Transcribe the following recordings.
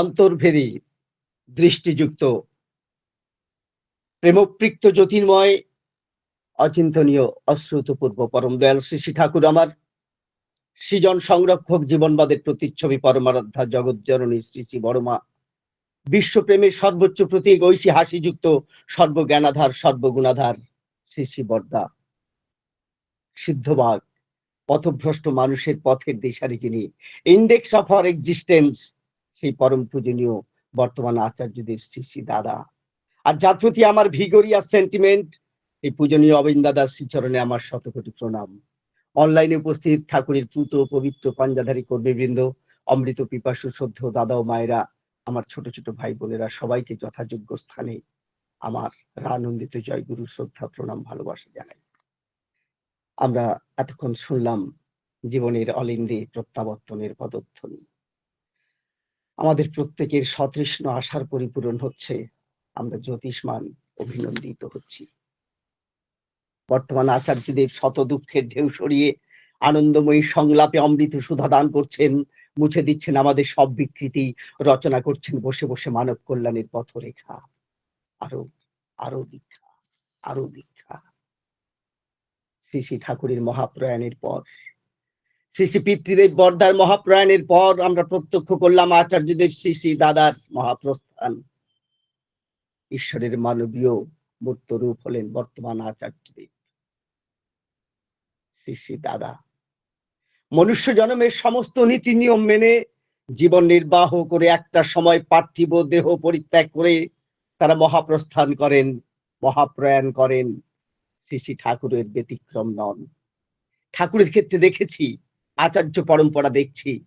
অন্তর্ভেদী দৃষ্টিযুক্ত, প্রেমপ্রিক্ত জ্যোতির্ময়, অচিন্তনীয়, অশ্রুতপূর্ব পরম দয়াল শ্রী শ্রী ঠাকুর আমার, সৃজন সংরক্ষক জীবনবাদের প্রতিচ্ছবি পরমারাধ্যা জগৎজননী শ্রী শ্রী বড়মা বিশ্বপ্রেমের সর্বোচ্চ প্রতীক ঐশী হাসিযুক্ত সর্বজ্ঞানাধার, সর্বগুণাধার শ্রী শ্রী বর্দা। সিদ্ধবাগ পথভ্রষ্ট মানুষের পথের দিশারি যিনি ইন্ডেক্স অফ আর এক্সিস্টেন্স সেই পরম পূজনীয় বর্তমান আচার্যদেব শ্রী দাদা। আর যার প্রতি আমার ভিগরিয়া সেন্টিমেন্ট এই পূজনীয় অবিন দাদার শ্রীচরণে আমার শতকোটি প্রণাম। অনলাইনে উপস্থিত ঠাকুরের প্লুত পবিত্র পাঞ্জাধারী কর্মীবৃন্দ, অমৃত পিপাসু শ্রদ্ধ দাদা ও মায়েরা, আমার ছোট ছোট ভাই বোনেরা, সবাইকে যথাযোগ্য স্থানে আমার রানন্দিত জয়গুরু শ্রদ্ধা, প্রণাম, ভালোবাসা জানাই। আমরা এতক্ষণ শুনলাম জীবনের অলিন্দে প্রত্যাবর্তনের পদধ্বনি। আমাদের প্রত্যেকের সতৃষ্ণ আশার পরিপূরণ হচ্ছে। আমরা জ্যোতিষমান, অভিনন্দিত হচ্ছি। বর্তমান আচার্যদেব শত দুঃখের ঢেউ সরিয়ে আনন্দময়ী সংলাপে অমৃত সুধা দান করছেন, মুছে দিচ্ছেন আমাদের সব বিকৃতি, রচনা করছেন বসে বসে মানব কল্যাণের পথরেখা। আরও আরও দীক্ষা আরও দীক্ষা। শ্রী শ্রী ঠাকুরের মহাপ্রয়াণের পর শ্রী পিতৃদেব বর্দার মহাপ্রয়াণের পর আমরা প্রত্যক্ষ করলাম আচার্যদেব শ্রী শ্রী দাদার মহাপ্রস্থান। ঈশ্বরের মানবীয় মূর্ত রূপ হলেন বর্তমান আচার্যদেব। শ্রী শ্রী দাদা, মনুষ্য জন্মের সমস্ত নীতি নিয়ম মেনে জীবন নির্বাহ করে একটা সময় পার্থিব দেহ পরিত্যাগ করে তারা মহাপ্রস্থান করেন, মহাপ্রয়াণ করেন। শ্রী শ্রী ঠাকুরের ব্যতিক্রম নন। ঠাকুরের ক্ষেত্রে দেখেছি আচার্য পরম্পরা দেখছি।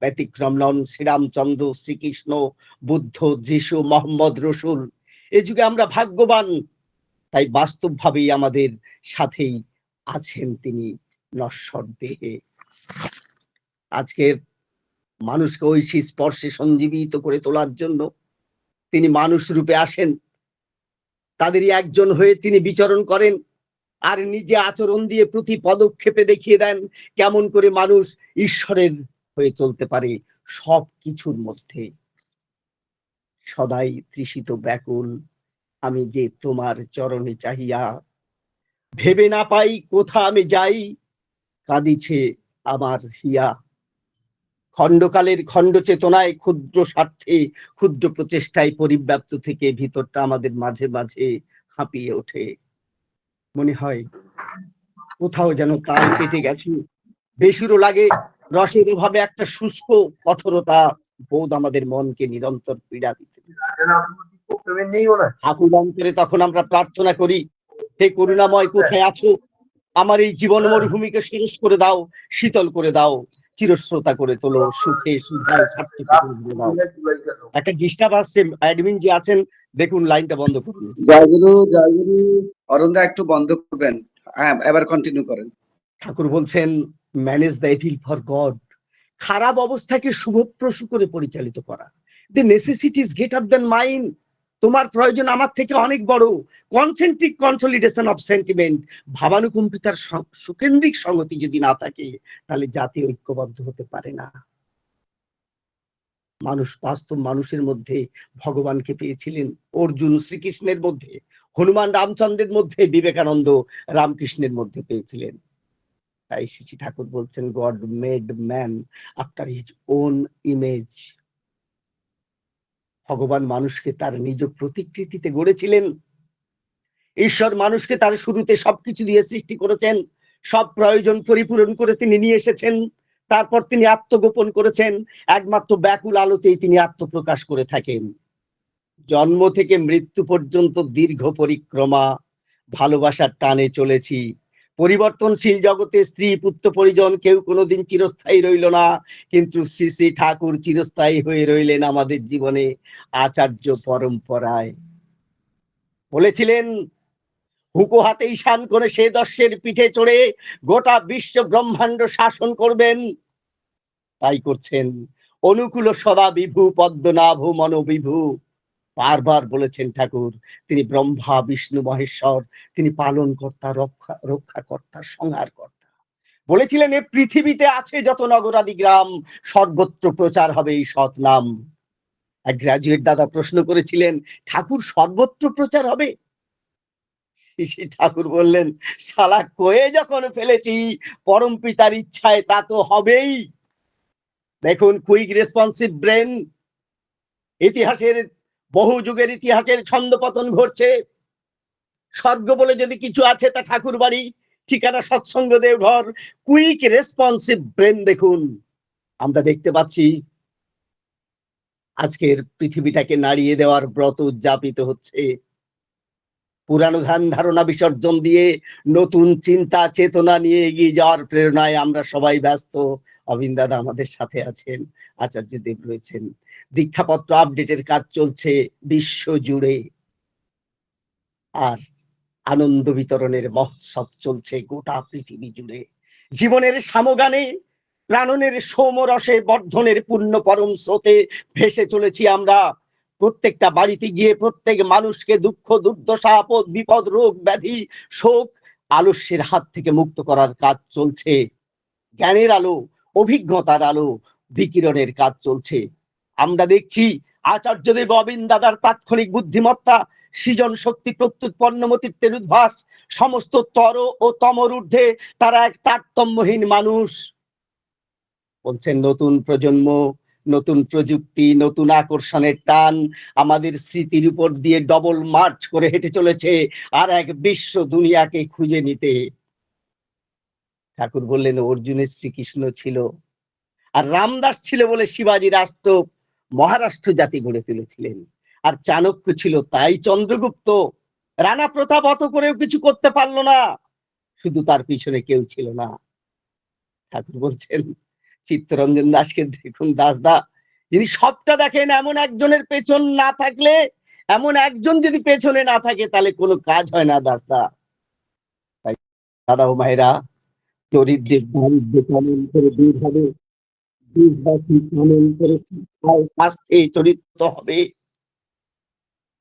ব্যতিক্রম নন শ্রীরামচন্দ্র, শ্রীকৃষ্ণ, বুদ্ধ, যিশু, মোহাম্মদ, রসুল। এ যুগে আমরা ভাগ্যবান। তাই বাস্তবভাবেই আমাদের সাথেই আছেন তিনি নশ্বর দেহে। আজকের মানুষকে ঐশী স্পর্শে সঞ্জীবিত করে তোলার জন্য তিনি মানুষ রূপে আসেন। তাদেরই একজন হয়ে তিনি বিচরণ করেন। আর নিজে আচরণ দিয়ে প্রতি পদক্ষেপে দেখিয়ে দেন কেমন করে মানুষ ঈশ্বরের হয়ে চলতে পারে সব কিছুর মধ্যে। সদাই তৃষিত ব্যাকুল, আমি যে তোমার চরণে চাহিয়া, ভেবে না পাই কোথা আমি যাই, কাঁদিছে আমার হিয়া। খণ্ডকালের খণ্ড চেতনায় ক্ষুদ্র স্বার্থে, ক্ষুদ্র প্রচেষ্টায় পরিব্যাপ্ত থেকে ভিতরটা আমাদের মাঝে মাঝে হাঁপিয়ে ওঠে। মনে হয় কোথাও যেন কাল কেটে গেছে। বেসুরো লাগে রসের অভাবে একটা শুষ্ক কঠোরতা, বোধ আমাদের মনকে নিরন্তর পীড়া দিতে। ঠাকুর অন্তরে তখন আমরা প্রার্থনা করি, হে করুণাময়, কোথায় আছো? আমার এই জীবন মরুভূমিকে শেষ করে দাও, শীতল করে দাও। চিরশ্রোতা করে তোলো সুখে একটা ডিস্টার্ব আসছে অ্যাডমিন যে আছেন দেখুন লাইনটা বন্ধ করুন জয়গুরু জয়গুরু অরুণদা একটু বন্ধ করবেন। হ্যাঁ এবার কন্টিনিউ করেন। ঠাকুর বলছেন manage the evil for good খারাপ অবস্থাকে শুভপ্রসূ করে পরিচালিত করা। The necessities greater than mind তোমার প্রয়োজন আমার থেকে অনেক বড়। কনসেন্ট্রিক কনসলিডেশন অফ সেন্টিমেন্ট ভাবানুকম্পিতার সুকেন্দ্রিক সংগতি যদি না থাকে, তাহলে জাতি ঐক্যবদ্ধ হতে পারে না। মানুষ, বাস্তব মানুষের মধ্যে ভগবানকে পেয়েছিলেন অর্জুন শ্রীকৃষ্ণের মধ্যে, হনুমান রামচন্দ্রের মধ্যে, বিবেকানন্দ রামকৃষ্ণের মধ্যে পেয়েছিলেন। তাই শ্রী ঠাকুর বলছেন God made man after his own image ভগবান মানুষকে তার নিজ প্রতিকৃতিতে গড়েছিলেন। ঈশ্বর মানুষকে তার শুরুতে সবকিছু দিয়ে সৃষ্টি করেছেন। সব প্রয়োজন পরিপূরণ করে তিনি নিয়ে এসেছেন। তারপর তিনি আত্মগোপন করেছেন। একমাত্র ব্যাকুল আলোতেই তিনি আত্মপ্রকাশ করে থাকেন। জন্ম থেকে মৃত্যু পর্যন্ত দীর্ঘ পরিক্রমা, ভালোবাসার টানে চলেছি। পরিবর্তনশীল জগতে স্ত্রী পুত্র পরিজন কেউ কোনোদিন চিরস্থায়ী রইল না। কিন্তু শ্রী শ্রী ঠাকুর চিরস্থায়ী হয়ে রইলেন আমাদের জীবনে আচার্য পরম্পরায়। বলেছিলেন, হুকো হাতে ঈশান করে সে দর্শের পিঠে চড়ে গোটা বিশ্ব ব্রহ্মাণ্ড শাসন করবেন। তাই করছেন। অনুকূল সদা বিভু, পদ্মনাভ, মনোবিভু। বারবার বলেছেন ঠাকুর, তিনি ব্রহ্মা, বিষ্ণু, মহেশ্বর, তিনি পালন কর্তা রক্ষা, রক্ষাকর্তা সংহার কর্তা বলেছিলেন, এ পৃথিবীতে আছে যত নগরাদি গ্রাম সর্বত্র প্রচার হবে এই সৎ নাম। এক গ্রাজুয়েট দাদা প্রশ্ন করেছিলেন, ঠাকুর সর্বত্র প্রচার হবে? ঠাকুর বললেন, শালা, কয়ে যখন ফেলেছি, পরম পিতার ইচ্ছায় তা তো হবেই। দেখুন কুইক রেসপন্সিভ ব্রেন ইতিহাসের বহু যুগের ইতিহাসের ছন্দপতন ঘটছে। স্বর্গ বলে যদি কিছু আছে তা ঠাকুর বাড়ি, ঠিকানা Satsang Deoghar quick responsive brain দেখুন। আমরা দেখতে পাচ্ছি, আজকের পৃথিবীটাকে নাড়িয়ে দেওয়ার ব্রত উদযাপিত হচ্ছে। পুরানো ধ্যান ধারণা বিসর্জন দিয়ে নতুন চিন্তা, চেতনা নিয়ে এগিয়ে যাওয়ার প্রেরণায় আমরা সবাই ব্যস্ত। অবিন আমাদের সাথে আছেন, আচার্য দেব রয়েছেন। দীক্ষাপত্র আপডেটের কাজ চলছে বিশ্ব জুড়ে। আর আনন্দ বিতরণের মহোৎসব চলছে গোটা পৃথিবী জুড়ে। জীবনের সামগানে, প্রাণনের সোমরসে বর্ধনের পূর্ণ পরম স্রোতে ভেসে চলেছি আমরা। প্রত্যেকটা বাড়িতে গিয়ে প্রত্যেক মানুষকে দুঃখ, দুর্দশা, আপদ, বিপদ, রোগ, ব্যাধি, শোক, আলস্যের হাত থেকে মুক্ত করার কাজ চলছে। জ্ঞানের আলো অভিজ্ঞতার আলো বিকিরণের কাজ চলছে। আমরা দেখছি আচার্যদেব অবিন দাদার তাৎক্ষণিক বুদ্ধিমত্তা, সৃজন শক্তি প্রত্যুৎ পণ্যমতিত্বের উদ্ভাস সমস্ত তর ও তমর ঊর্ধ্বে তারা এক তারতম্যহীন মানুষ। বলছেন, নতুন প্রজন্ম, নতুন প্রযুক্তি, নতুন আকর্ষণের টান, আমাদের স্মৃতির উপর দিয়ে ডবল মার্চ করে হেঁটে চলেছে আর এক বিশ্ব দুনিয়াকে খুঁজে নিতে। ঠাকুর বললেন, অর্জুনের শ্রীকৃষ্ণ ছিল আর রামদাস ছিল বলে শিবাজী রাষ্ট্র, মহারাষ্ট্র জাতি গড়ে তুলেছিলেন। আর চাণক্য ছিল তাই চন্দ্রগুপ্ত। রানা প্রতাপ অত করেও কিছু করতে পারল না। শুধু তার পিছনে কেউ ছিল না। ঠাকুর বলছেন, চিত্তরঞ্জন দাসকে দেখুন, দাসদা, যিনি সবটা দেখেন, এমন একজনের পেছন না থাকলে, এমন একজন যদি পেছনে না থাকে, তাহলে কোনো কাজ হয় না, দাসদা। তাই দাদা ও মায়েরা দরিদ্রের দারিদ্র কেমন করে দূর হবে দেশবাসী কেমন করে স্বাস্থ্যে চরিত্র হবে।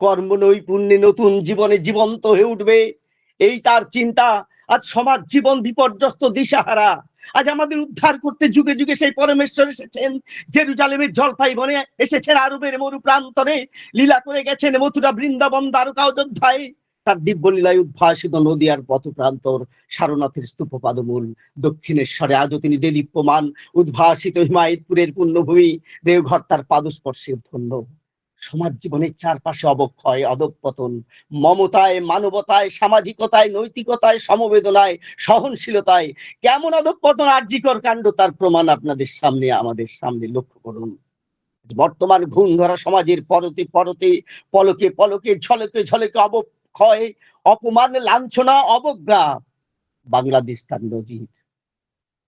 কর্ম নৈপুণ্যে নতুন, জীবনে জীবন্ত হয়ে উঠবে। এই তার চিন্তা, আজ সমাজ জীবন বিপর্যস্ত দিশাহারা। আজ আমাদের উদ্ধার করতে যুগে যুগে সেই পরমেশ্বর এসেছেন। জেরুজালেমের জলপাই বনে এসেছেন আরবের মরু প্রান্তরে। লীলা করে গেছেন মথুরা বৃন্দাবন দ্বারকা অযোধ্যায়। তার দিব্য লীলায় উদ্ভাসিত নদীয়ার পথ প্রান্তর সারনাথের স্তূপ পাদমূল দক্ষিণেশ্বরে আজও তিনি দেদীপ্যমান, উদ্ভাসিত হিমায়তপুরের পুণ্যভূমি। দেওঘর তার পাদস্পর্শে ধন্য। সমাজ জীবনের চারপাশে অবক্ষয়, অধঃপতন। মমতায়, মানবতায়, সামাজিকতায়, নৈতিকতায়, সমবেদনায়, সহনশীলতায়। কেমন অধঃপতন আর্যিকর কাণ্ড তার প্রমাণ আপনাদের সামনে, আমাদের সামনে লক্ষ্য করুন। বর্তমান ঘুণ ধরা সমাজের পরতে পরতে, পলকে পলকে, ঝলকে ঝলকে অবক্ষয় অপমান, লাঞ্ছনা, অবজ্ঞা। বাংলাদেশ তার নজির।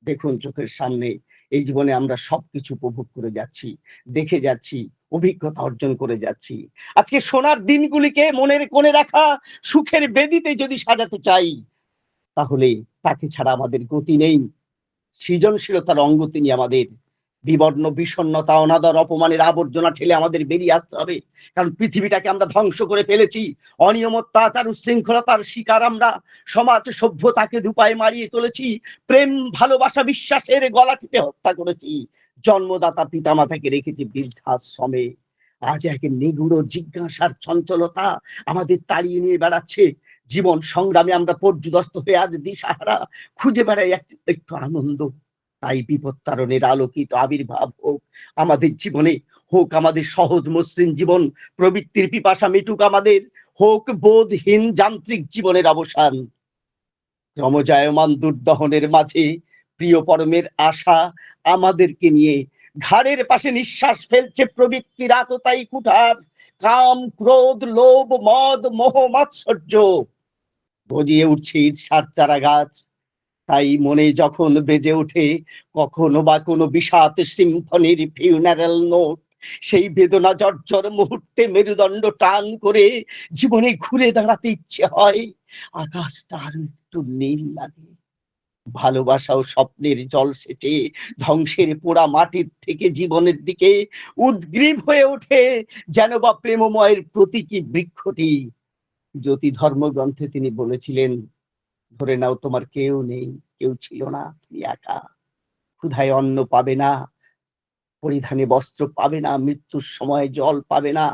দেখুন চোখের সামনে, এই জীবনে আমরা সবকিছু উপভোগ করে যাচ্ছি, দেখে যাচ্ছি, অভিজ্ঞতা অর্জন করে যাচ্ছি। আজকে সোনার দিনগুলিকে মনের কোণে রাখা, সুখের বেদিতে যদি সাজাতে চাই, তাহলে তাকে ছাড়া আমাদের গতি নেই। সৃজনশীলতার অঙ্গ তিনি আমাদের বিবর্ণ, বিষণ্ণতা, অনাদর, অপমানের আবর্জনা ঠেলে আমাদের বেরিয়ে আসতে হবে। কারণ পৃথিবীটাকে আমরা ধ্বংস করে ফেলেছি। অনিয়মত্যাচার উশৃঙ্খলতার শিকার আমরা। সমাজ সভ্যতাকে দুপায়ে মারিয়ে চলেছি। প্রেম, ভালোবাসা, বিশ্বাসের গলা টিপে হত্যা করেছি। জন্মদাতা পিতামাতাকে রেখেছি বৃদ্ধাশ্রমে। আজ এক নিগুড় জিজ্ঞাসার চঞ্চলতা আমাদের তাড়িয়ে নিয়ে বেড়াচ্ছে। জীবন সংগ্রামে আমরা পর্যুদস্ত হয়ে আজ দিশাহারা। খুঁজে বেড়াই এক- একটু আনন্দ তাই বিপত্তারণের আলোকিত আবির্ভাব হোক। আমাদের জীবনে হোক আমাদের সহজ মসৃণ জীবন, প্রবৃত্তির পিপাসা মিটুক আমাদের, হোক বোধহীন যান্ত্রিক জীবনের অবসান। ক্রমজায়মান দুর্দহনের মাঝে প্রিয় পরমের আশা আমাদেরকে নিয়ে ঘাড়ের পাশে নিঃশ্বাস ফেলছে প্রবৃত্তির আততাই কুঠার। কাম, ক্রোধ, লোভ, মদ, মোহ, মাৎসর্য গজিয়ে উঠছে ঈর্ষার চারা গাছ তাই মনে যখন বেজে ওঠে, কখনো বা কোনো বিষাদ সিম্ফনির ফিউনারেল নোট সেই বেদনা জর্জর মুহূর্তে মেরুদণ্ড টান করে জীবনে ঘুরে দাঁড়াতে ইচ্ছে হয়। আকাশটা আরও একটু নীল লাগে। ভালোবাসা ও স্বপ্নের জল সেচে ধ্বংসের পোড়া মাটির থেকে জীবনের দিকে উদ্গ্রীব হয়ে ওঠে, যেন বা প্রেমময়ের প্রতীকী বৃক্ষটি। জ্যোতি ধর্মগ্রন্থে তিনি বলেছিলেন ধরে নাও তোমার কেউ নেই, কেউ ছিল না, তুমি একা। ক্ষুধায় অন্ন পাবে না, পরিধানে বস্ত্র পাবে না, মৃত্যুর সময় জল পাবে না,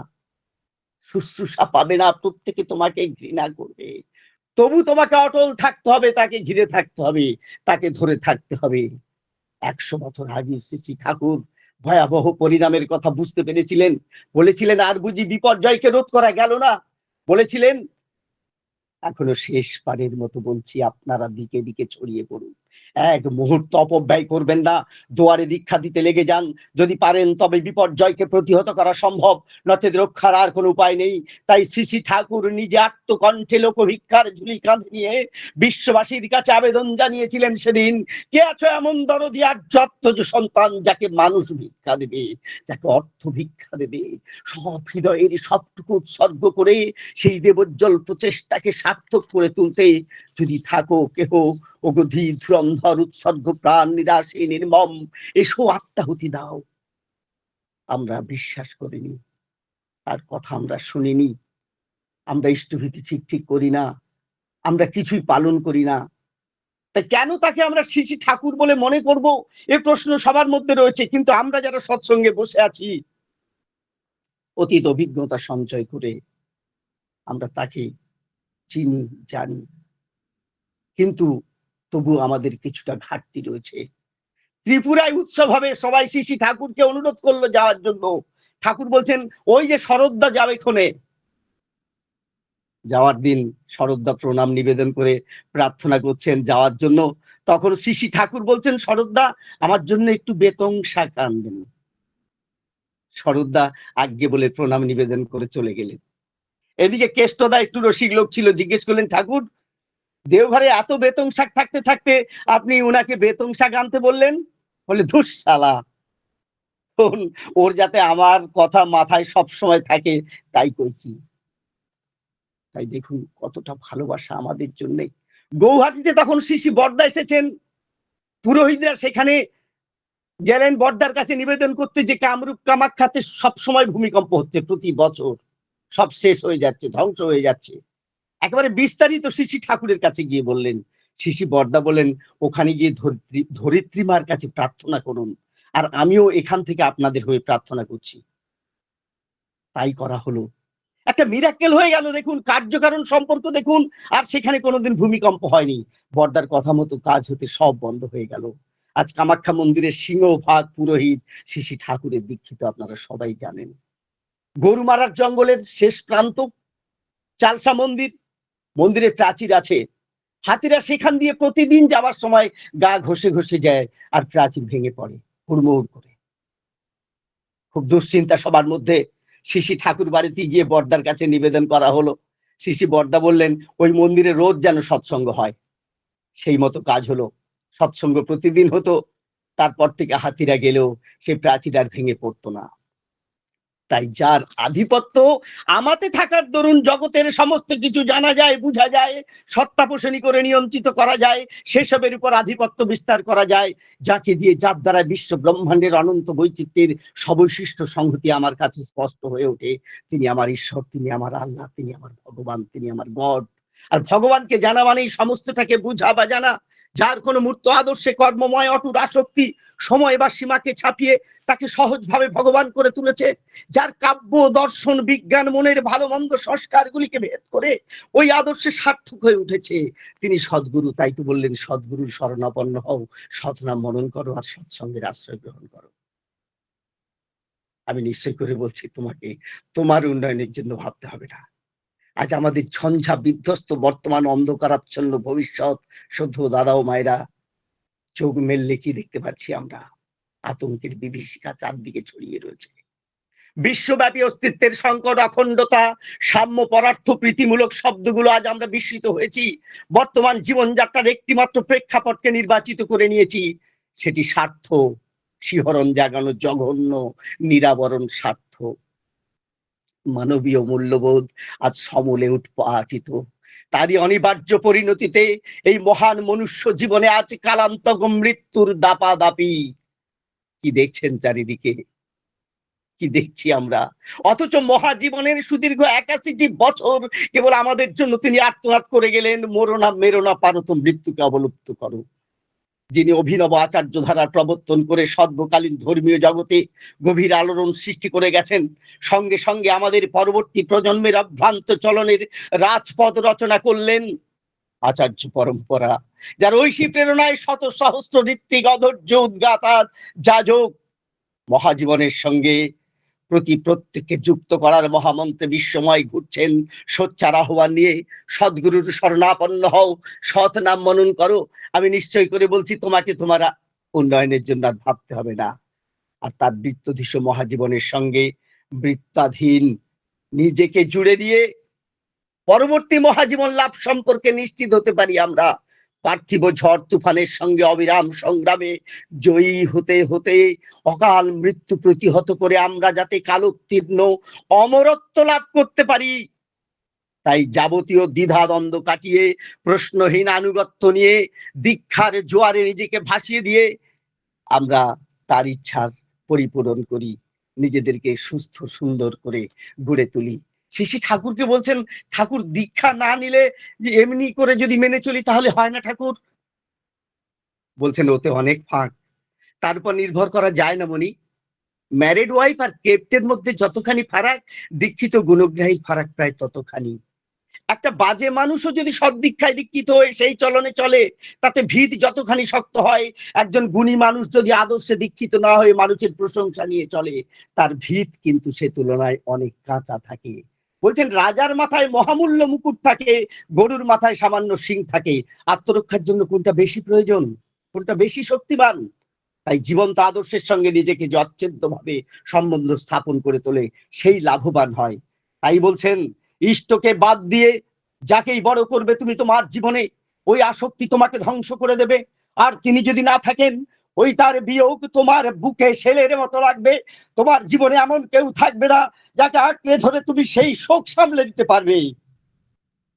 শুশ্রূষা পাবে না, প্রত্যেকে তোমাকে ঘৃণা করবে। তবু তোমাকে অটল থাকতে হবে, তাকে ঘিরে থাকতে হবে, তাকে ধরে থাকতে হবে। একশো বছর আগে শ্রী ঠাকুর ভয়াবহ পরিণামের কথা বুঝতে পেরেছিলেন। বলেছিলেন, আর বুঝি বিপর্যয়কে রোধ করা গেল না? বলেছিলেন এখনও শেষ পারের মতো বলছি আপনারা দিকে দিকে ছড়িয়ে পড়ুন। এক মুহূর্ত অপব্যয় করবেন না। দুয়ারে দীক্ষা দিতে লেগে যান। যদি পারেন তবে বিপর্যয়কে প্রতিহত করা সম্ভব। নচেত রক্ষার আর কোনো উপায় নেই। তাই শ্রী ঠাকুর নিজে আত্মকণ্ঠে লোকভিক্ষার ঝুলি কাঁধে নিয়ে বিশ্ববাসীর কাছে আবেদন জানিয়েছিলেন সেদিন, কে আছো এমন দরদি আর যত্তজ সন্তান যাকে মানুষ ভিক্ষা দেবে, যাকে অর্থ ভিক্ষা দেবে, সব হৃদয়ের সবটুকু উৎসর্গ করে সেই দেবোজ্জ্বল প্রচেষ্টাকে সার্থক করে তুলতে যদি থাকো কেহ ওগধি ধুরন্ধর উৎসর্গ প্রাণ নিরাশে নির্মম, এসো আত্মাহুতি দাও। আমরা বিশ্বাস করিনি তার কথা আমরা শুনিনি। আমরা ইষ্টভীতি ঠিক ঠিক করি না, আমরা কিছুই পালন করি না। তা কেন তাকে আমরা শ্রী ঠাকুর বলে মনে করব? এ প্রশ্ন সবার মধ্যে রয়েছে, কিন্তু আমরা যারা সৎসঙ্গে বসে আছি, অতীত অভিজ্ঞতা সঞ্চয় করে আমরা তাকে চিনি, জানি। কিন্তু তবু আমাদের কিছুটা ঘাটতি রয়েছে। ত্রিপুরায় উৎসব হবে, সবাই শিশি ঠাকুরকে অনুরোধ করল যাওয়ার জন্য। ঠাকুর বলছেন, ওই যে শরদ্দা যাবে ক্ষণে যাওয়ার দিন শরদ্দা প্রণাম নিবেদন করে প্রার্থনা করছেন যাওয়ার জন্য। তখন শিশি ঠাকুর বলছেন শরদ্দা আমার জন্য একটু বেতং শাক আনবেন। শরদ্দা আজ্ঞে বলে প্রণাম নিবেদন করে চলে গেলেন। এদিকে কেষ্টদা একটু রসিক লোক ছিল, জিজ্ঞেস করলেন, ঠাকুর দেওঘরে এত বেতন শাক থাকতে থাকতে আপনি উনাকে বেতন শাক আনতে বললেন? বলে ধুসালা ওর যাতে আমার কথা মাথায় সব সময় থাকে, তাই কইছি। তাই দেখুন, কতটা ভালোবাসা আমাদের জন্য। গৌহাটিতে তখন শিশি বর্দা এসেছেন। পুরোহিতরা সেখানে গেলেন বর্দার কাছে নিবেদন করতে যে কামরূপ কামাখ্যাতে সব সময় ভূমিকম্প হচ্ছে প্রতি বছর। সব শেষ হয়ে যাচ্ছে, ধ্বংস হয়ে যাচ্ছে। একেবারে বিস্তারিত শিশি ঠাকুরের কাছে গিয়ে বললেন, শিশি বর্দা বলেন, ওখানে গিয়ে ধরিত্রী মার কাছে প্রার্থনা করুন, আর আমিও এখান থেকে আপনাদের হয়ে প্রার্থনা করছি। তাই করা হলো। একটা মিরাক্কেল হয়ে গেল, দেখুন, কার্যকারণ সম্পর্ক দেখুন, আর সেখানে কোনোদিন ভূমিকম্প হয়নি। বর্দার কথা মতো কাজ হতে সব বন্ধ হয়ে গেল। আজ কামাখ্যা মন্দিরের সিংহ সিংহভাগ পুরোহিত শিশি ঠাকুরের দীক্ষিত, আপনারা সবাই জানেন। গরুমারার জঙ্গলের শেষ প্রান্ত, চালসা মন্দির মন্দিরের প্রাচীর আছে। হাতিরা সেখান দিয়ে প্রতিদিন যাওয়ার সময় গা ঘষে ঘষে যায় আর প্রাচীর ভেঙে পড়ে, হুড়মুড় করে। খুব দুশ্চিন্তা সবার মধ্যে। শিশি ঠাকুর বাড়িতে গিয়ে বর্দার কাছে নিবেদন করা হলো। শিশি বর্দা বললেন, ওই মন্দিরে রোজ যেন সৎসঙ্গ হয়। সেই মতো কাজ হলো। সৎসঙ্গ প্রতিদিন হতো, তারপর থেকে হাতিরা গেলেও সে প্রাচীর আর ভেঙে পড়তো না। তাই যার আধিপত্য আমাতে থাকার দরুন জগতের সমস্ত কিছু জানা যায়, বুঝা যায় সত্তাপোষণী করে নিয়ন্ত্রিত করা যায়, সেসবের উপর আধিপত্য বিস্তার করা যায়, যাকে দিয়ে যার দ্বারা বিশ্ব ব্রহ্মাণ্ডের অনন্ত বৈচিত্র্যের সবৈশিষ্ট সংহতি আমার কাছে স্পষ্ট হয়ে ওঠে। তিনি আমার ঈশ্বর, তিনি আমার আল্লাহ, তিনি আমার ভগবান, তিনি আমার গড। আর ভগবানকে জানা মানেই সমস্তটাকে বুঝা বা জানা। যার কোনো মূর্ত আদর্শে কর্মময়, অটুট আসক্তি সময় বা সীমাকে ছাপিয়ে তাকে সহজভাবে ভগবান করে তুলেছে, যার কাব্য, দর্শন, বিজ্ঞান, মনের ভালো মন্দ সংস্কারগুলিকে ভেদ করে ওই আদর্শে সার্থক হয়ে উঠেছে। তিনি সদ্গুরু, তাই তো বললেন, সদ্গুরুর শরণাপন্ন হও, সৎনাম মনন করো আর সৎসঙ্গের আশ্রয় গ্রহণ করো। আমি নিশ্চয় করে বলছি, তোমাকে তোমার উন্নয়নের জন্য ভাবতে হবে না। আজ আমাদের ঝঞ্ঝা বিধ্বস্ত বর্তমান অন্ধকারাচ্ছন্ন ভবিষ্যৎ। সদ্য দাদা ও মায়েরা চোখ মেললে কি দেখতে পাচ্ছি আমরা? আতঙ্কের বিভীষিকা চারদিকে ছড়িয়ে রয়েছে। বিশ্বব্যাপী অস্তিত্বের সংকট, অখণ্ডতা, সাম্য পরার্থ প্রীতিমূলক শব্দগুলো আজ আমরা বিস্মিত হয়েছি। বর্তমান জীবনযাত্রার একটিমাত্র প্রেক্ষাপটকে নির্বাচিত করে নিয়েছি। সেটি স্বার্থ, শিহরণ জাগানো জঘন্য, নিরাবরণ স্বার্থ। মানবীয় মূল্যবোধ আজ সমলে উৎপাটিত। তারই অনিবার্য পরিণতিতে এই মহান মনুষ্য জীবনে আজ কালান্তক মৃত্যুর দাপা দাপি কি দেখছেন চারিদিকে? কি দেখছি আমরা? অথচ মহাজীবনের সুদীর্ঘ একাশিটি বছর কেবল আমাদের জন্য তিনি আত্মঘাত করে গেলেন মরোনা মেরোনা পারত মৃত্যুকে অবলুপ্ত করো। যিনি অভিনব আচার্য ধারার প্রবর্তন করে সর্বকালীন ধর্মীয় জগতে গভীর আলোড়ন সৃষ্টি করে গেছেন, সঙ্গে সঙ্গে আমাদের পরবর্তী প্রজন্মের অভ্রান্ত চলনের রাজপথ রচনা করলেন আচার্য পরম্পরা, যার ঐশী প্রেরণায় শত সহস্র ঋত্বিক অধৈর্য উদ্গাতার যাজক মহাজীবনের সঙ্গে প্রতি প্রত্যেককে যুক্ত করার মহামন্ত্রে বিশ্বময় ঘুরছেন সোচ্চার আহ্বান নিয়ে, সদ্গুরুর শরণাপন্ন হও, সৎ নাম মনন করো। আমি নিশ্চয় করে বলছি, তোমাকে তোমার উন্নয়নের জন্য আর ভাবতে হবে না। আর তার বৃত্তধীশ মহাজীবনের সঙ্গে বৃত্তাধীন নিজেকে জুড়ে দিয়ে, পরবর্তী মহাজীবন লাভ সম্পর্কে নিশ্চিত হতে পারি আমরা। পার্থিব ঝড় তুফানের সঙ্গে অবিরাম সংগ্রামে জয়ী হতে হতে অকাল মৃত্যু প্রতিহত করে আমরা যাতে কালোত্তীর্ণ অমরত্ব লাভ করতে পারি। তাই যাবতীয় দ্বিধা দ্বন্দ্ব কাটিয়ে, প্রশ্নহীন আনুগত্য নিয়ে, দীক্ষার জোয়ারে নিজেকে ভাসিয়ে দিয়ে আমরা তার ইচ্ছার পরিপূরণ করি। নিজেদেরকে সুস্থ সুন্দর করে গড়ে তুলি। শিশি ঠাকুরকে বলছেন, ঠাকুর দীক্ষা না নিলে যে এমনি করে যদি মেনে চলি তাহলে হয় না ঠাকুর? বলছেন, ওতে অনেক ফাঁক। তার উপর নির্ভর করা যায় না মনি ম্যারিড ওয়াইফ আর কেপ্টের মধ্যে যতখানি ফারাক, দীক্ষিত গুণগ্রাহী ফারাক প্রায় ততখানি। একটা বাজে মানুষও যদি সদ্দীক্ষায় দীক্ষিত হয়ে সেই চলনে চলে, তাতে ভিত যতখানি শক্ত হয়, একজন গুণী মানুষ যদি আদর্শে দীক্ষিত না হয়ে মানুষের প্রশংসা নিয়ে চলে, তার ভিত কিন্তু সে তুলনায় অনেক কাঁচা থাকে। বলছেন, রাজার মাথায় মহামূল্য মুকুট থাকে, গরুর মাথায় সামান্য সিং থাকে। আত্মরক্ষার জন্য কোনটা বেশি প্রয়োজন? কোনটা বেশি শক্তিবান? তাই জীবন্ত আদর্শের সঙ্গে নিজেকে যে অচ্ছেদ্য ভাবে সম্বন্ধ স্থাপন করে তোলে, সেই লাভবান হয়। তাই বলছেন, ইষ্টকে বাদ দিয়ে যাকেই বড় করবে তুমি তোমার জীবনে, ওই আসক্তি তোমাকে ধ্বংস করে দেবে। আর তিনি যদি না থাকেন ওই তার বিয়োগ তোমার বুকে শেলের মতো লাগবে। তোমার জীবনে এমন কেউ থাকবে না, যাকে আঁকড়ে ধরে তুমি সেই শোক সামলে দিতে পারবে।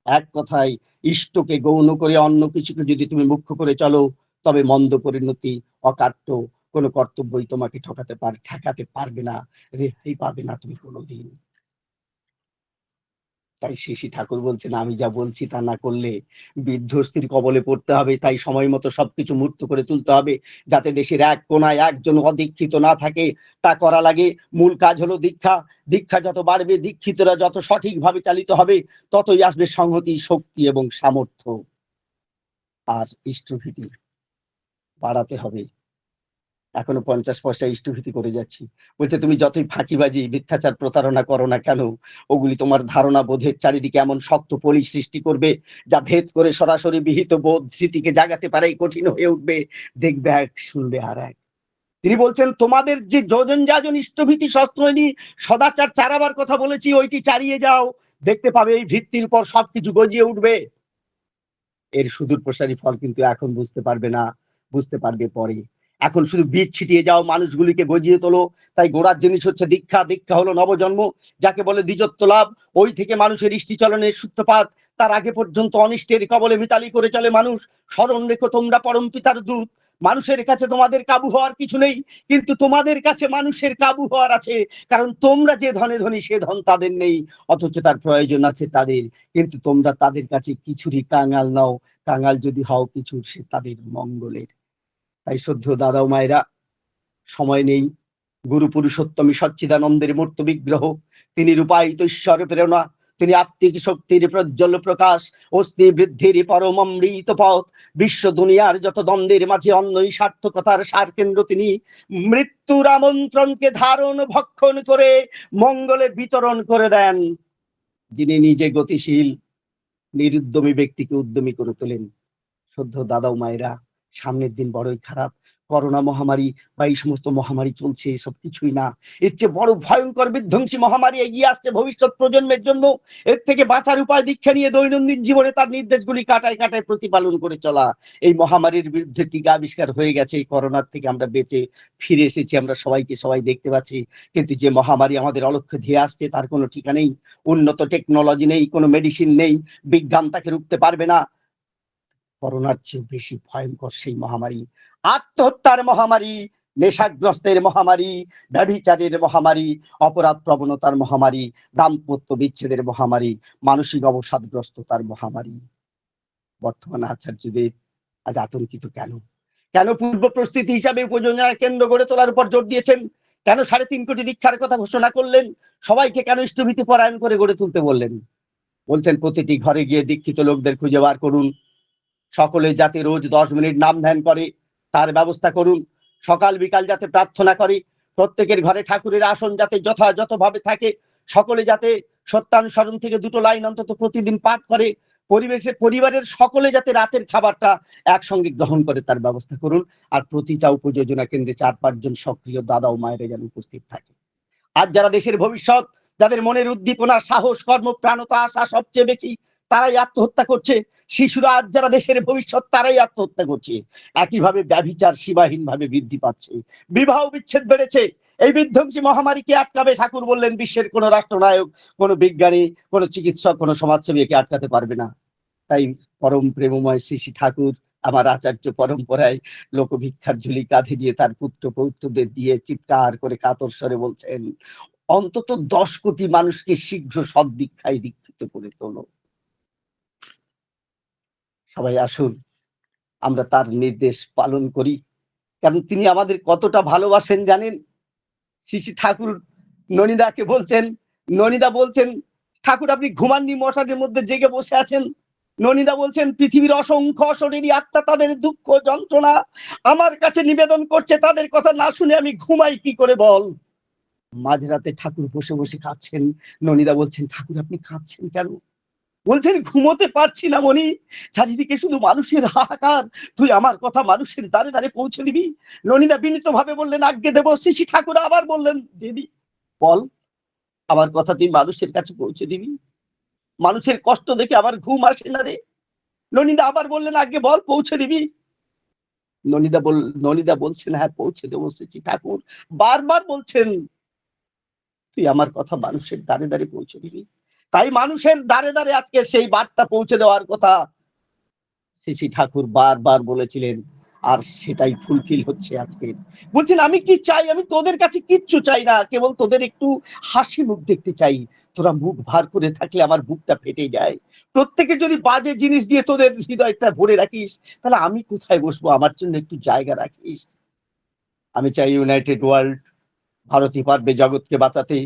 এক কথায়, ইষ্টকে গৌণ করে অন্য কিছুকে যদি তুমি মুখ্য করে চলো, তবে মন্দ পরিণতি, অকাট্য কোনো কর্তব্যই তোমাকে ঠকাতে পারে ঠেকাতে পারবে না, রেহাই পাবে না তুমি কোনোদিন। তাই শিশি ঠাকুর বলছেন, আমি যা বলছি তা না করলে বিধ্বস্তির কবলে পড়তে হবে। তাই সময় মতো সবকিছু মূর্ত করে তুলতে হবে। যাতে দেশের এক কোনায় একজন অদীক্ষিত না থাকে, তা করা লাগে। মূল কাজ হলো দীক্ষা। দীক্ষা যত বাড়বে, দীক্ষিতরা যত সঠিকভাবে চালিত হবে, ততই আসবে সংহতি, শক্তি এবং সামর্থ্য। আর ইষ্টভীতি বাড়াতে হবে। এখনও পঞ্চাশ পয়সা ইষ্টভীতি করে যাচ্ছি। বলছে, তুমি যতই ফাঁকিবাজি, মিথ্যাচার প্রতারণা করো না কেন? ওগুলি তোমার ধারণা বোধের চারিদিকে এমন শক্ত পলি সৃষ্টি করবে, যা ভেদ করে সরাসরি বিহিত বোধ স্মৃতিকে জাগাতে পারে কঠিন হয়ে উঠবে। দেখবে এক, শুনবে আর এক। তিনি বলছেন, তোমাদের যে যোজন যাজন ইষ্টভীতি শস্ত্রনী সদাচার চারাবার কথা বলেছি, ওইটি চারিয়ে যাও। দেখতে পাবে এই ভিত্তির পর সবকিছু গজিয়ে উঠবে। এর সুদূর প্রসারী ফল কিন্তু এখন বুঝতে পারবে না, বুঝতে পারবে পরে। এখন শুধু বীজ ছিটিয়ে যাও, মানুষগুলিকে গজিয়ে তোলো। তাই গোড়ার জিনিস হচ্ছে দীক্ষা। দীক্ষা হলো নবজন্ম, যাকে বলে দ্বিজত্ব লাভ। ওই থেকে মানুষের ইষ্টিচলনের সূত্রপাত। তার আগে পর্যন্ত অনিষ্টের কবলে মিতালি করে চলে মানুষ। স্মরণ রেখো তোমরা পরম পিতার দূত। মানুষের কাছে তোমাদের কাবু হওয়ার কিছু নেই, কিন্তু তোমাদের কাছে মানুষের কাবু হওয়ার আছে। কারণ তোমরা যে ধনে ধনী, সে ধন তাদের নেই। অথচ তার প্রয়োজন আছে তাদের। কিন্তু তোমরা তাদের কাছে কিছুরই কাঙাল নাও। কাঙাল যদি হও কিছু সে তাদের মঙ্গলের। তাই শ্রদ্ধ দাদা মায়েরা, সময় নেই। গুরু পুরুষোত্তমী সচ্চিদানন্দের মূর্ত বিগ্রহ। তিনি রূপায়িত ঈশ্বর প্রেরণা। তিনি আত্মিক শক্তির প্রজ্জ্বল প্রকাশ। অস্থি বৃদ্ধির পরম অমৃত পথ। বিশ্ব দুনিয়ার যত দ্বন্দ্বের মাঝে অন্যই সার্থকতার সার কেন্দ্র তিনি। মৃত্যুর আমন্ত্রণকে ধারণ, ভক্ষণ করে মঙ্গলে বিতরণ করে দেন। যিনি নিজে গতিশীল, নিরুদ্যমী ব্যক্তিকে উদ্যমী করে তোলেন। সদ্য দাদাও মায়েরা সামনের দিন বড়ই খারাপ। করোনা মহামারী বা এই সমস্ত মহামারী চলছে, এসব কিছুই না। এর চেয়ে বড় ভয়ঙ্কর বিধ্বংসী মহামারী এগিয়ে আসছে ভবিষ্যৎ প্রজন্মের জন্য। এর থেকে বাঁচার উপায় দীক্ষা নিয়ে দৈনন্দিন জীবনে তার নির্দেশগুলি কাটায় কাটায় প্রতিপালন করে চলা। এই মহামারীর বিরুদ্ধে টিকা আবিষ্কার হয়ে গেছে, এই করোনার থেকে আমরা বেঁচে ফিরে এসেছি, আমরা সবাইকে সবাই দেখতে পাচ্ছি। কিন্তু যে মহামারী আমাদের অলক্ষ্যে ধেয়ে আসছে, তার কোনো ঠিকা নেই। উন্নত টেকনোলজি নেই, কোনো মেডিসিন নেই, বিজ্ঞান তাকে রুখতে পারবে না। করোনার চেয়ে বেশি ভয়ঙ্কর সেই মহামারী। আত্মহত্যার মহামারী, নেশাগ্রস্তের মহামারী, ব্যভিচারের মহামারী, অপরাধ প্রবণতার মহামারী, দাম্পত্য বিচ্ছেদের মহামারী, মানসিক অবসাদগ্রস্ততার মহামারী। বর্তমান আচার্যদেব আজ আতঙ্কিত কেন? কেন পূর্ব প্রস্তুতি হিসাবে উপযোজনা কেন্দ্র গড়ে তোলার উপর জোর দিয়েছেন? কেন সাড়ে তিন কোটি দীক্ষার কথা ঘোষণা করলেন? সবাইকে কেন ইষ্টভীতি পরায়ণ করে গড়ে তুলতে বললেন? বলছেন, প্রতিটি ঘরে গিয়ে দীক্ষিত লোকদের খুঁজে বার করুন। সকলে যাতে রোজ দশ মিনিট নাম ধ্যান করে, তার ব্যবস্থা করুন। সকাল বিকাল যাতে প্রার্থনা করে, প্রত্যেকের ঘরে ঠাকুরের আসন যাতে যথাযথভাবে থাকে, সকলে যাতে সত্যানুসরণ থেকে দুটো লাইন অন্তত প্রতিদিন পাঠ করে, পরিবেশে, পরিবারের সকলে যাতে রাতের খাবারটা একসঙ্গে গ্রহণ করে, তার ব্যবস্থা করুন। আর প্রতিটা উপযোজনা কেন্দ্রে চার পাঁচজন সক্রিয় দাদা ও মায়েরা যেন উপস্থিত থাকে। আর যারা দেশের ভবিষ্যৎ, যাদের মনের উদ্দীপনা, সাহস, কর্ম, প্রাণতা, আশা সবচেয়ে বেশি তারাই আত্মহত্যা করছে। শিশুরা আজ যারা দেশের ভবিষ্যৎ, তারাই আত্মহত্যা করছে। একইভাবে ব্যভিচার সীমাহীন ভাবে বৃদ্ধি পাচ্ছে। বিবাহ বিচ্ছেদ বেড়েছে। এই বিধ্বংসী মহামারীকে আটকাবে ঠাকুর বললেন বিশ্বের কোন রাষ্ট্রনায়ক, কোন বিজ্ঞানী, কোন চিকিৎসক, কোন সমাজসেবী একে আটকাতে পারবে না। তাই পরম প্রেমময় শ্রী শ্রী ঠাকুর, আমার আচার্য পরম্পরায় লোকভিক্ষার ঝুলি কাঁধে দিয়ে তার পুত্র পৌত্রদের দিয়ে চিৎকার করে কাতর স্বরে বলছেন, অন্তত দশ কোটি মানুষকে শীঘ্র সদ্দীক্ষায় দীক্ষিত করে তোলো। সবাই আসুন, আমরা তার নির্দেশ পালন করি। কারণ তিনি আমাদের কতটা ভালোবাসেন জানেন? শিশি ঠাকুর ননিদাকে বলছেন, ননিদা বলছেন, ঠাকুর, আপনি ঘুমাননি মশারের মধ্যে জেগে বসে আছেন? ননিদা বলছেন, পৃথিবীর অসংখ্য শরীরী আত্মা তাদের দুঃখ যন্ত্রণা আমার কাছে নিবেদন করছে, তাদের কথা না শুনে আমি ঘুমাই, কি করে বল? মাঝরাতে ঠাকুর বসে বসে কাঁদছেন। ননিদা বলছেন, ঠাকুর, আপনি কাঁদছেন কেন? বলছেন, ঘুমোতে পারছি না মনি চারিদিকে শুধু মানুষের হাহাকার। তুই আমার কথা মানুষের দ্বারে দ্বারে পৌঁছে দিবি। ননিদা বিনীত ভাবে বললেন, আজ্ঞে দেব, শিশি ঠাকুর আবার বললেন, দেবী, বল, আমার কথা তুই মানুষের কাছে পৌঁছে দিবি। মানুষের কষ্ট দেখে আমার ঘুম আসে না রে। ননিদা আবার বললেন আগে বল, পৌঁছে দিবি। ননিদা বল, ননিদা বলছেন হ্যাঁ পৌঁছে দেবো, শিশি ঠাকুর। বারবার বলছেন, তুই আমার কথা মানুষের দ্বারে দ্বারে পৌঁছে দিবি। তাই মানুষের দ্বারে দ্বারে আজকে সেই বার্তা পৌঁছে দেওয়ার কথা শ্রী ঠাকুর বারবার বলেছিলেন, আর সেটাই ফুলফিল হচ্ছে আজকে। বলছেন, আমি কি চাই? আমি তোদের কাছে কিচ্ছু চাই না, কেবল তোদের একটু হাসি মুখ দেখতে চাই। তোরা মুখ ভার করে থাকলে আমার বুকটা ফেটে যায়। প্রত্যেকে যদি বাজে জিনিস দিয়ে তোদের হৃদয়টা ভরে রাখিস, তাহলে আমি কোথায় বসবো? আমার জন্য একটু জায়গা রাখিস। আমি চাই ইউনাইটেড ওয়ার্ল্ড ভারতই পারবে জগৎকে বাঁচাতে।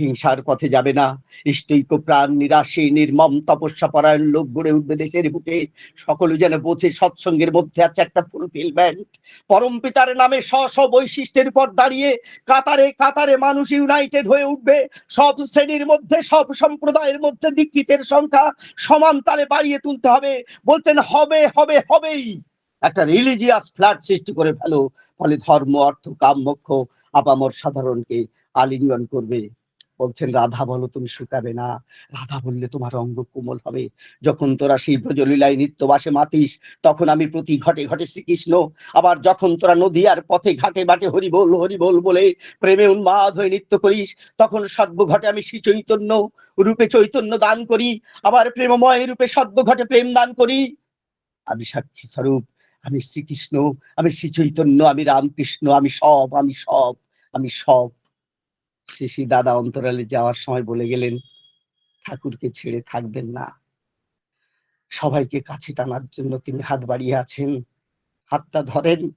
হিংসার পথে যাবে না। ইষ্টৈক প্রাণ নিরাশী নির্মম তপস্যা পরায়ণ লোক গড়ে উঠবে দেশের বুকে। সকলে যেন বোঝে সৎসঙ্গের মধ্যে আছে একটা ফুলফিলমেন্ট পরম পিতার নামে স্ব স্ব বৈশিষ্ট্যের উপর দাঁড়িয়ে কাতারে কাতারে মানুষ ইউনাইটেড হয়ে উঠবে। সব শ্রেণির মধ্যে, সব সম্প্রদায়ের মধ্যে দীক্ষিতের সংখ্যা সমান তালে বাড়িয়ে তুলতে হবে। বলছেন, হবে হবে, হবেই। একটা রিলিজিয়াস ফ্ল্যাট সৃষ্টি করে ফেলো। ফলে ধর্ম, অর্থ কাম মোক্ষ আপামর সাধারণকে আলিঙ্গন করবে। বলছেন, রাধা বলো তুমি শুকাবে না, রাধা বললে তোমার অঙ্গ কোমল হবে। যখন তোরা সেই ব্রজলীলায় নিত্যবাসে মাতিস, তখন আমি প্রতি ঘটে ঘটে শ্রীকৃষ্ণ। আবার যখন তোরা নদীয়ার পথে ঘাটে বাটে হরি বল হরি বল বলে প্রেমে উন্মাদ হয়ে নৃত্য করিস, তখন সর্ব ঘটে আমি শ্রী চৈতন্য রূপে চৈতন্য দান করি। আবার প্রেমময় রূপে সর্ব ঘটে প্রেম দান করি। আমি সাক্ষী স্বরূপ, আমি শ্রীকৃষ্ণ, আমি শ্রী চৈতন্য, আমি রামকৃষ্ণ, আমি সব আমি সব আমি সব। শিশি দাদা অন্তরালে যাওয়ার সময় বলে গেলেন, ঠাকুরকে ছেড়ে থাকবেন না। সবাইকে কাছে টানার জন্য তিনি হাত বাড়িয়ে আছেন। হাতটা ধরেন।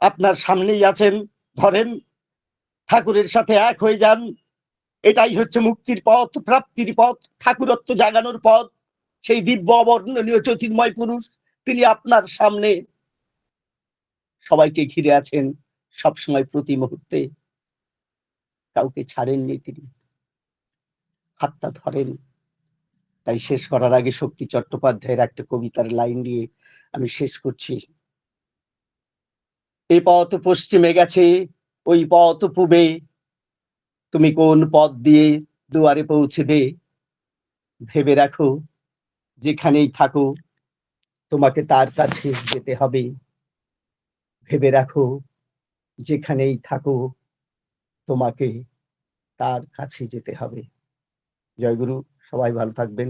আপনার সামনেই আছেন, ধরেন। ঠাকুরের সাথে এক হয়ে যান। এটাই হচ্ছে মুক্তির পথ, প্রাপ্তির পথ, ঠাকুরত্ব জাগানোর পথ। সেই দিব্য অবর্ণনীয় জ্যোতির্ময় পুরুষ তিনি আপনার সামনে। সবাইকে ঘিরে আছেন সবসময় প্রতি মুহূর্তে। কাউকে ছাড়েননি তিনি। হাতটা ধরেন তাই শেষ করার আগে শক্তি চট্টোপাধ্যায়ের একটা কবিতার লাইন দিয়ে আমি শেষ করছি। এই পথ পশ্চিমে গেছে, ওই পথ পূবে। তুমি কোন পথ দিয়ে দুয়ারে পৌঁছবে? ভেবে রাখো, যেখানেই থাকো, তোমাকে তার কাছে যেতে হবে। ভেবে রাখো, যেখানেই থাকো তোমাকে তার কাছে যেতে হবে। জয়গুরু সবাই ভালো থাকবেন।